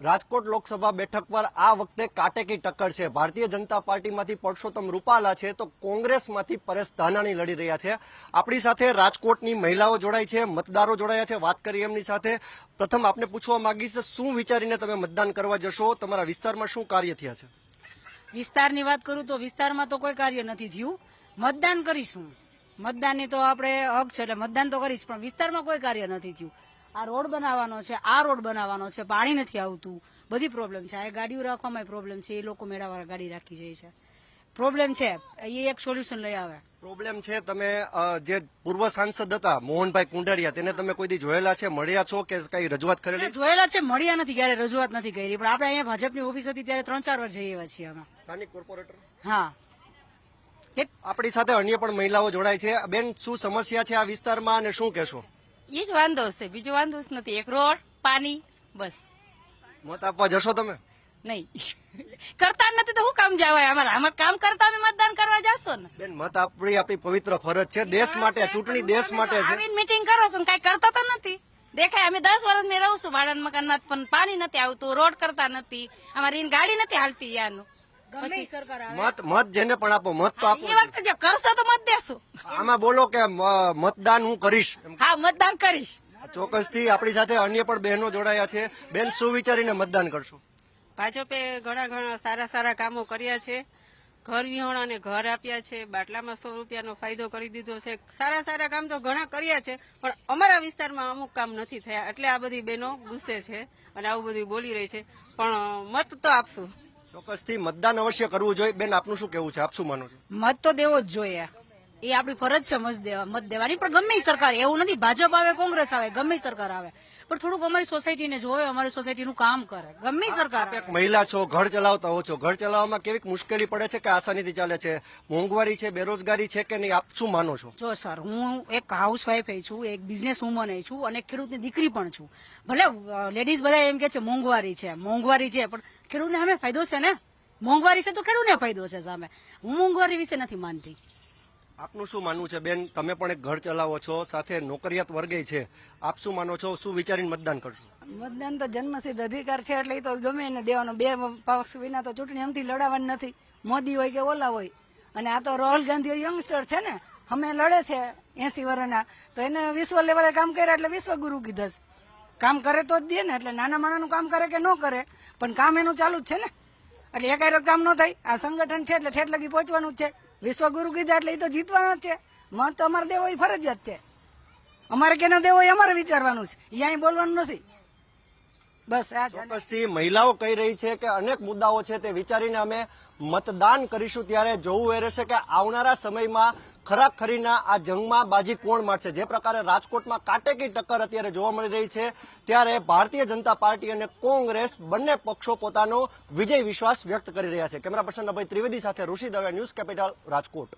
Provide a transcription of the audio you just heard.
રાજકોટ લોકસભા બેઠક પર આ વખતે કાટેકી ટક્કર છે. ભારતીય જનતા પાર્ટીમાંથી પરસોત્તમ રૂપાલા છે તો કોંગ્રેસમાંથી પરેશ ધાનાણી લડી રહ્યા છે. આપણી સાથે રાજકોટની મહિલાઓ જોડાઈ છે, મતદારો જોડાયા છે. વાત કરી એમની સાથે. પ્રથમ આપને પૂછવા માંગીશ, શું વિચારીને તમે મતદાન કરવા જશો? તમારા વિસ્તારમાં શું કાર્ય થયા છે? વિસ્તારની વાત કરું તો વિસ્તારમાં તો કોઈ કાર્ય નથી થયું. મતદાન કરીશું. મતદાનની તો આપણે હક છે એટલે મતદાન તો કરીશ, પણ વિસ્તારમાં કોઈ કાર્ય નથી થયું. આ રોડ બનાવવાનો છે આ રોડ બનાવવાનો છે પાણી નથી આવતું. બધી પ્રોબ્લેમ છે. આ ગાડીઓ રાખવામાં પ્રોબ્લેમ છે. એ લોકો મેળાવાળા ગાડી રાખી જાય છે. પ્રોબ્લેમ છે. એ એક સોલ્યુશન લઈ આવે. પ્રોબ્લેમ છે તમે જે પૂર્વ સાંસદ હતા મોહનભાઈ કુંડારિયા તેને તમે કોઈ દી જોયેલા છે મળ્યા છો કે કઈ રજૂઆત કરેલી? જોયેલા છે મળ્યા નથી ક્યારે રજૂઆત નથી કરી. પણ આપણે અહીંયા ભાજપની ઓફિસ હતી ત્યારે ત્રણ ચાર વાર જઈ આવ્યા છીએ અમે. સ્થાનિક કોર્પોરેટર? હા. આપણી સાથે અન્ય પણ મહિલાઓ જોડાય છે. બેન શું સમસ્યા છે આ વિસ્તારમાં અને શું કહેશો? એ જ વાંધો છે. બીજો વાંધો જ નથી. એક રોડ પાણી બસ. મત આપવા જશો તમે? નહીં. કરતા નથી તો શું કામ જવાય? અમારે અમારે કામ કરતા અમે મતદાન કરવા જશો ને. બેન મત આપણી આપણી પવિત્ર ફરજ છે. દેશ માટે ચૂંટણી દેશ માટે છે. મીટિંગ કરો છો ને. કઈ કરતા તો નથી. દેખાય અમે દસ વર્ષ મેં રહું છું ભાડાના મકાનમાં પણ પાણી નથી આવતું રોડ કરતા નથી. અમારી ગાડી નથી હાલતી યાનું. ગમે ઈ સરકાર આવે. મત મત જેને પણ આપો મત તો આપો એ વખતે જે કરશો તો મત દેશું. આમાં બોલો કે મ- મતદાન હું કરીશ. હા મતદાન કરીશ. ચોક્કસથી આપણી સાથે અન્ય પણ બહેનો જોડાયા છે. બેન શું વિચારીને મતદાન કરશો? ભાજપે ઘણા ઘણા સારા સારા કામો કર્યા છે. ઘર વિહોણાને ઘર આપ્યા છે. બાટલામાં સો રૂપિયાનો ફાયદો કરી દીધો છે. સારા સારા કામ તો ઘણા કર્યા છે પણ અમારા વિસ્તારમાં અમુક કામ નથી થયા. એટલે આ બધી બહેનો ગુસ્સે છે અને આવું બધું બોલી રહી છે. પણ મત તો આપશું. ચોક્કસથી મતદાન અવશ્ય કરવું જોઈએ. બેન, આપનું શું કેવું છે? આપ શું માનો છો? મત તો દેવો જ જોઈએ. એ આપણી ફરજ છે મત દેવા મત દેવાની. પણ ગમે સરકાર એવું નથી. ભાજપ આવે કોંગ્રેસ આવે ગમે સરકાર આવે. પણ થોડુંક અમારી સોસાયટીને જોવે અમારી સોસાયટીનું કામ કરે. ગમે સરકાર. એક મહિલા છો ઘર ચલાવતા હો છો. ઘર ચલાવવામાં કેવી મુશ્કેલી પડે છે કે આસાનીથી ચાલે છે? મોંઘવારી છે બેરોજગારી છે કે નહીં? આપ શું માનો છો? જો સર હું એક હાઉસવાઈફ છું એક બિઝનેસ વુમન છું અને ખેડૂતની દીકરી પણ છું. ભલે લેડીઝ બધા એમ કે છે મોંઘવારી છે મોંઘવારી છે પણ ખેડૂતને સામે ફાયદો છે ને? મોંઘવારી છે તો ખેડૂતને ફાયદો છે સામે. હું મોંઘવારી વિશે નથી માનતી. આપનું શું માનવું છે? બેન, તમે પણ એક ઘર ચલાવો છો, સાથે નોકરિયાત વર્ગે છે. આપ શું માનો છો? શું વિચારીને મતદાન કરશો? મતદાન તો જન્મસિદ્ધ અધિકાર છે, એટલે એ તો ગમે એને દેવાનો. બે પક્ષ વિના તો ચૂંટણી એમથી લડાવવાની નથી. મોદી હોય કે ઓલા હોય. અને આ તો રાહુલ ગાંધી યંગસ્ટર છે ને? અમે લડે છે એસી વર્ષના તો એને વિશ્વ લેવલે કામ કર્યા એટલે વિશ્વગુરુ કીધા છે. કામ કરે તો જ દે ને, એટલે નાના માણાનું કામ કરે કે ન કરે. પણ કામ એનું ચાલુ જ છે ને? એટલે એકાયરત કામ ન થાય. આ સંગઠન છે એટલે ઠેઠ લગી પહોંચવાનું જ છે. વિશ્વગુરુ કીધા એટલે એ તો જીતવાનો જ છે. મત તો અમારે દેવો એ ફરજિયાત છે. અમારે કેનો દેવો એ અમારે વિચારવાનું છે. એ અહીં બોલવાનું નથી. બસ. ચોક્કસથી મહિલાઓ કહી રહી છે કે અનેક મુદ્દાઓ છે તે વિચારીને અમે મતદાન કરીશું ત્યારે જોવું એ રહેશે કે આવનારા સમયમાં ખરાખરીના આ જંગમાં બાજી કોણ મારશે જે પ્રકારે રાજકોટમાં કાટેકી ટક્કર અત્યારે જોવા મળી રહી છે, ત્યારે ભારતીય જનતા પાર્ટી અને કોંગ્રેસ બંને પક્ષો પોતાનો વિજય વિશ્વાસ વ્યક્ત કરી રહ્યા છે કેમેરા પર્સન અભય ત્રિવેદી સાથે ઋષિ દવે, ન્યૂઝ કેપિટલ રાજકોટ